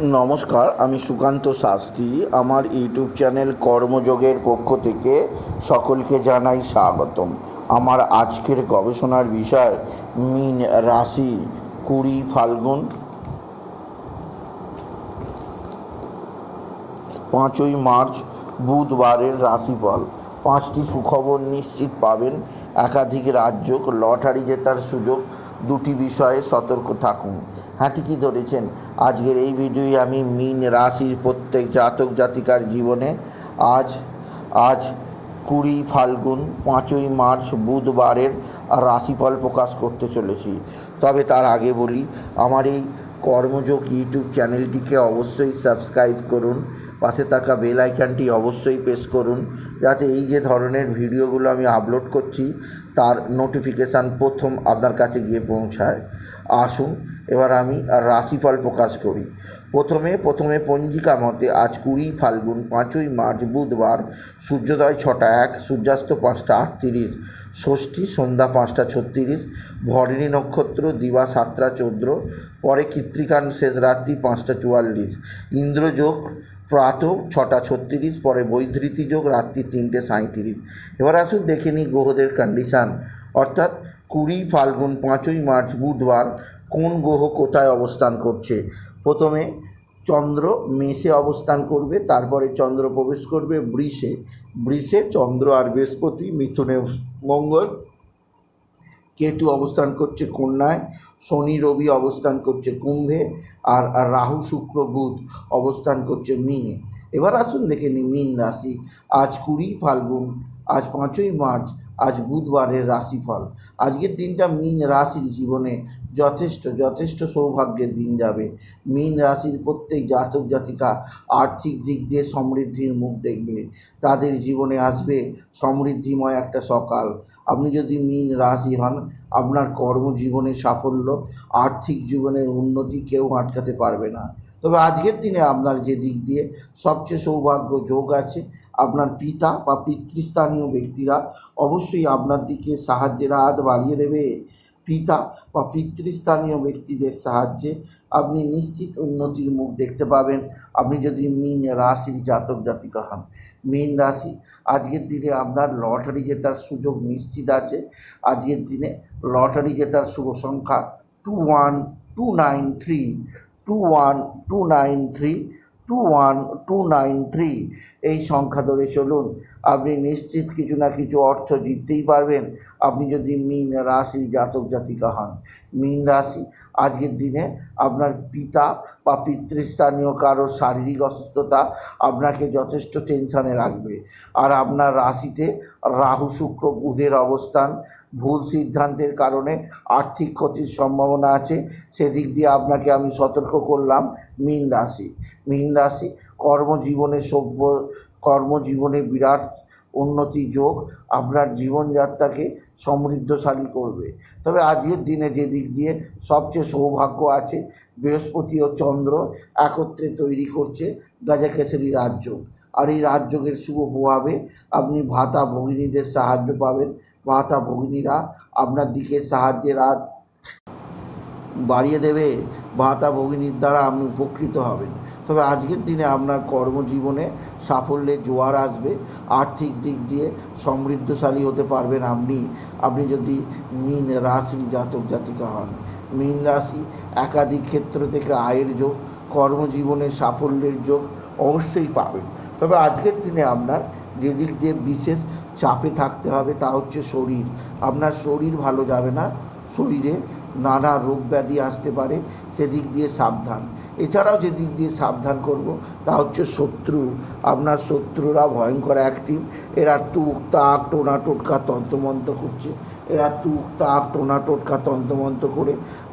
নমস্কার, আমি সুকান্ত শাস্ত্রী। আমার ইউটিউব চ্যানেল কর্মযোগের পক্ষ থেকে সকলকে জানাই স্বাগতম। আমার আজকের গবেষণার বিষয়, মিন রাশি, কুড়ি ফাল্গুন। পাঁচই মার্চ, বুধবারের রাশিফল। পাঁচটি সুখবর নিশ্চিত পাবেন। একাধিক রাজ্য লটারি জেতার সুযোগ দুটি বিষয়ে সতর্ক থাকুন। হ্যাঁ ঠিকই ধরেছেন? আজকের এই ভিডিওয়ে আমি মিন রাশির প্রত্যেক জাতক জাতিকার জীবনে আজ আজ কুড়ি ফাল্গুন, পাঁচই মার্চ বুধবারের রাশিফল প্রকাশ করতে চলেছি। তবে তার আগে বলি, আমার এই কর্মযোগ ইউটিউব চ্যানেলটিকে অবশ্যই সাবস্ক্রাইব করুন, পাশে থাকা বেল আইকনটি অবশ্যই প্রেস করুন যাতে এই যে ধরনের ভিডিওগুলো আমি আপলোড করছি, তার নোটিফিকেশান প্রথম আপনার কাছে গিয়ে পৌঁছায়। আসুন, এবার আমি রাশিফল প্রকাশ করি। প্রথমে প্রথমে পঞ্জিকা মতে আজ কুড়ি ফাল্গুন পাঁচই মার্চ বুধবার, সূর্যোদয় ছটা এক, সূর্যাস্ত পাঁচটা আটত্রিশ, ষষ্ঠী সন্ধ্যা পাঁচটা ছত্রিশ, ভরণী নক্ষত্র দিবা সাতটা চোদ্দ পরে কৃত্রিকান শেষ রাত্রি পাঁচটা চুয়াল্লিশ, ইন্দ্রযোগ প্রাত ছটা ছত্রিশ, পরে বৈধৃতি যোগ, রাত্রি তিনটে সাঁত্রিশ এবার আসুন দেখে নিই গ্রহদের কন্ডিশান অর্থাৎ কুড়ি, ফাল্গুন পাঁচই মার্চ, বুধবার কোন গ্রহ কোথায় অবস্থান করছে? প্রথমে চন্দ্র মেষে অবস্থান করবে, তারপরে চন্দ্র প্রবেশ করবে বৃষে। বৃষে চন্দ্র আর বৃহস্পতি, মিথুনে মঙ্গল কেতু অবস্থান করছে কন্যায় শনি, রবি অবস্থান করছে কুম্ভে আর রাহু, শুক্র, বুধ অবস্থান করছে মিনে। এবার আসুন দেখে নিই মিন রাশি। আজ কুড়ি ফাল্গুন, আজ পাঁচই মার্চ, আজ বুধবারের রাশিফল। আজকের দিনটা মিন রাশির জীবনে যথেষ্ট যথেষ্ট সৌভাগ্যের দিন যাবে। মিন রাশির প্রত্যেক জাতক, জাতিকা আর্থিক দিক দিয়ে সমৃদ্ধির মুখ দেখবে। তাদের জীবনে আসবে সমৃদ্ধিময় একটা সকাল। আপনি যদি মিন রাশি হন, আপনার কর্মজীবনে সাফল্য, আর্থিক জীবনের উন্নতি কেউ আটকাতে পারবে না। তবে আজকের দিনে আপনার যে দিক দিয়ে সবচেয়ে সৌভাগ্য যোগ আছে, আপনার পিতা বা পিতৃস্থানীয় ব্যক্তিরা অবশ্যই আপনার দিকে সাহায্যের হাত বাড়িয়ে দেবে। পিতা বা পিতৃস্থানীয় ব্যক্তিদের সাহায্যে আপনি নিশ্চিত উন্নতির মুখ দেখতে পাবেন। আপনি যদি মিন রাশির জাতক জাতিকা হন মিন রাশি। আজকের দিনে আপনার লটারি জেতার সুযোগ নিশ্চিত আছে। আজকের দিনে লটারি জেতার শুভ সংখ্যা two one two nine three two one two nine three two one two nine three এই সংখ্যা ধরে চলুন। আপনি নিশ্চিত কিছু না কিছু অর্থ জিততেই পারবেন। আপনি যদি মিন রাশির জাতক জাতিকা হন। মিন রাশি, আজকের দিনে আপনার পিতা বা পিতৃস্থানীয় কারোর শারীরিক অসুস্থতা আপনাকে যথেষ্ট টেনশানে রাখবে। আর আপনার রাশিতে রাহু, শুক্র, বুধের অবস্থান ভুল সিদ্ধান্তের কারণে আর্থিক ক্ষতির সম্ভাবনা আছে। সেদিক দিয়ে আপনাকে আমি সতর্ক করলাম মীন রাশি। মীন রাশি কর্মজীবনে সভ্য কর্মজীবনে বিরাট উন্নতি যোগ আপনার জীবনযাত্রাকে সমৃদ্ধশালী করবে। তবে আজকের দিনে যে দিক দিয়ে সবচেয়ে সৌভাগ্য আছে, বৃহস্পতি ও চন্দ্র একত্রে তৈরি করছে গাজাকেশরী রাজ্য। আর এই রাজযোগের শুভ প্রভাবে আপনি ভাতা ভগিনীদের সাহায্য পাবেন। ভাতা ভগিনীরা আপনার দিকে সাহায্যের হাত বাড়িয়ে দেবে। ভাতা ভগিনীর দ্বারা আপনি উপকৃত হবেন। তবে আজকের দিনে আপনার কর্মজীবনে সাফল্যের জোয়ার আসবে, আর্থিক দিক দিয়ে সমৃদ্ধশালী হতে পারবেন আপনি। আপনি যদি মিন রাশি জাতক, জাতিকা হন, মিন রাশি একাধিক ক্ষেত্র থেকে আয়ের যোগ, কর্মজীবনে সাফল্যের যোগ অবশ্যই পাবেন। তবে আজকের দিনে আপনার যে দিক দিয়ে বিশেষ চাপে থাকতে হবে তা হচ্ছে শরীর। আপনার শরীর ভালো যাবে না, শরীরে নানা রোগ ব্যাধি আসতে পারে, সেদিক দিয়ে সাবধান। এছাড়াও যে দিক দিয়ে সাবধান করব, তা হচ্ছে শত্রু। আপনার শত্রুরা ভয়ঙ্কর অ্যাক্টিভ এরা টুক তাক টোনা টোটকা তন্তমন্ত করছে। এরা তুক, তাক, টোনা, টোটকা তন্তমন্ত করে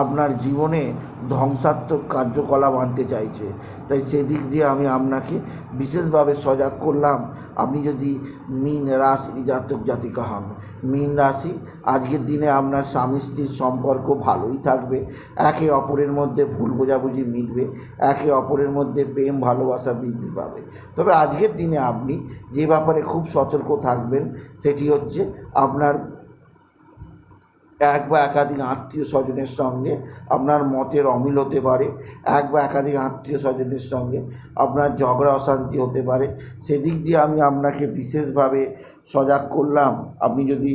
আপনার জীবনে ধ্বংসাত্মক কার্যকলাপ আনতে চাইছে। তাই সেদিক দিয়ে আমি আপনাকে বিশেষভাবে সজাগ করলাম, আপনি যদি মিন রাশি জাতক জাতিকা হন। মিন রাশি, আজকের দিনে আপনার স্বামী স্ত্রীর সম্পর্ক ভালোই থাকবে, একে অপরের মধ্যে ভুল বোঝাবুঝি মিটবে, একে অপরের মধ্যে প্রেম, ভালোবাসা বৃদ্ধি পাবে। তবে আজকের দিনে আপনি যে ব্যাপারে খুব সতর্ক থাকবেন, সেটি হচ্ছে আপনার এক বা একাধিক আত্মীয় স্বজনের সঙ্গে আপনার মতের অমিল হতে পারে, এক বা একাধিক আত্মীয় স্বজনের সঙ্গে আপনার ঝগড়া অশান্তি হতে পারে। সেদিক দিয়ে আমি আপনাকে বিশেষভাবে সজাগ করলাম, আপনি যদি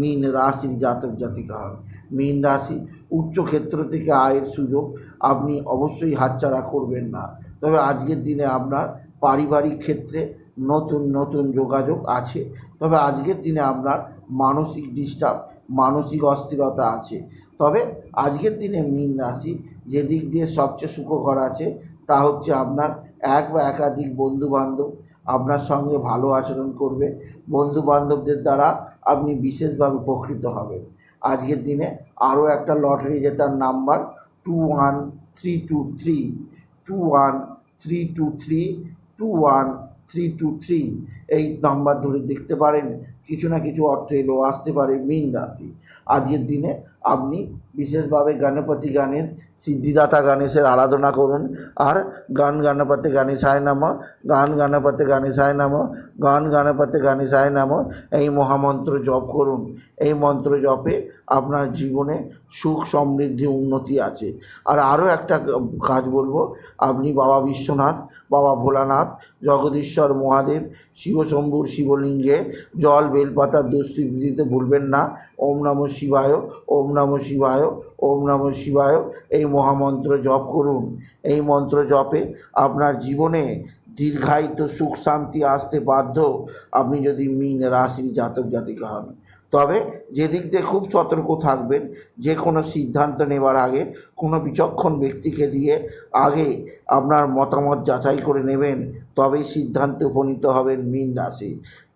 মীন রাশির জাতক জাতিকা হন। মীন রাশি উচ্চ ক্ষেত্র থেকে আয়ের সুযোগ, আপনি অবশ্যই হাতছাড়া করবেন না। তবে আজকের দিনে আপনার পারিবারিক ক্ষেত্রে নতুন নতুন যোগাযোগ আছে। তবে আজকের দিনে আপনার মানসিক ডিস্টার্ব মানসিক অস্থিরতা আছে। তবে আজকের দিনে মীন রাশি যে দিক দিয়ে সবচেয়ে সুখকর আছে, তা হচ্ছে আপনার এক বা একাধিক বন্ধু বান্ধব আপনার সঙ্গে ভালো আচরণ করবে। বন্ধু বান্ধবদের দ্বারা আপনি বিশেষভাবে উপকৃত হবেন। আজকের দিনে আরও একটা লটারি জেতার number two one three two three two one three two three two one three two three এই নাম্বার ধরে দেখতে পারেন। কিছু না কিছু অর্থ এলো, আসতে পারে মীন রাশি। আজকের দিনে আপনি বিশেষভাবে গণপতি গণেশ, সিদ্ধিদাতা গণেশের আরাধনা করুন, আর গান গণপতি গণেশায় নাম, গান গণপতি গণেশায় নাম, গান গণপতি গণেশায় নাম, এই মহামন্ত্র জপ করুন। এই মন্ত্র জপে আপনার জীবনে সুখ সমৃদ্ধি, উন্নতি আছে। আর আরও একটা কাজ বলব, আপনি বাবা বিশ্বনাথ, বাবা ভোলানাথ, জগদীশ্বর মহাদেব, শিবশম্ভুর শিবলিঙ্গে জল বেলপাতা দস্যি দিতে ভুলবেন না। ওম নম শিবায়, ওম নম শিবায়, ওম নম শিবায়। এই মহামন্ত্র জপ করুন। এই মন্ত্র জপে আপনার জীবনে দীর্ঘায়িত সুখ, শান্তি, আসতে বাধ্য আপনি যদি মিন রাশির জাতক, জাতিকা হন। তবে যেদিক দিয়ে খুব সতর্ক থাকবেন, যে কোনো সিদ্ধান্ত নেবার আগে কোনো বিচক্ষণ ব্যক্তিকে দিয়ে আগে আপনার মতামত যাচাই করে নেবেন, তবেই সিদ্ধান্তে উপনীত হবেন মীন রাশি।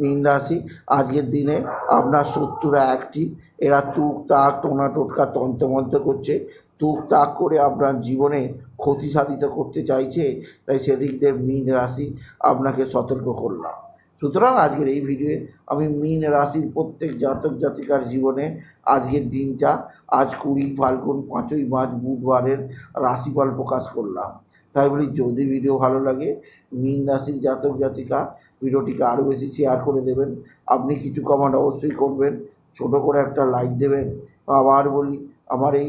মীন রাশি, আজকের দিনে আপনার শত্রুরা অ্যাক্টিভ এরা তুক, তাক, টোনা, টোটকা, তন্ত্রমন্ত্র করছে তুক তাক করে আপনার জীবনে ক্ষতি সাধিত করতে চাইছে, তাই সেদিক দিয়ে মীন রাশি আপনাকে সতর্ক করলাম। সুতরাং আজকের এই ভিডিওয়ে আমি মীন রাশির প্রত্যেক জাতক জাতিকার জীবনে আজকের দিনটা, আজ কুড়ি ফাল্গুন, পাঁচই মার্চ, বুধবারের রাশিফল প্রকাশ করলাম। তাই বলি, যদি ভিডিও ভালো লাগে, মীন রাশির জাতক জাতিকা ভিডিওটিকে আরও বেশি শেয়ার করে দেবেন। আপনি কিছু কমেন্ট অবশ্যই করবেন, ছোট করে একটা লাইক দেবেন। আবার বলি, আমার এই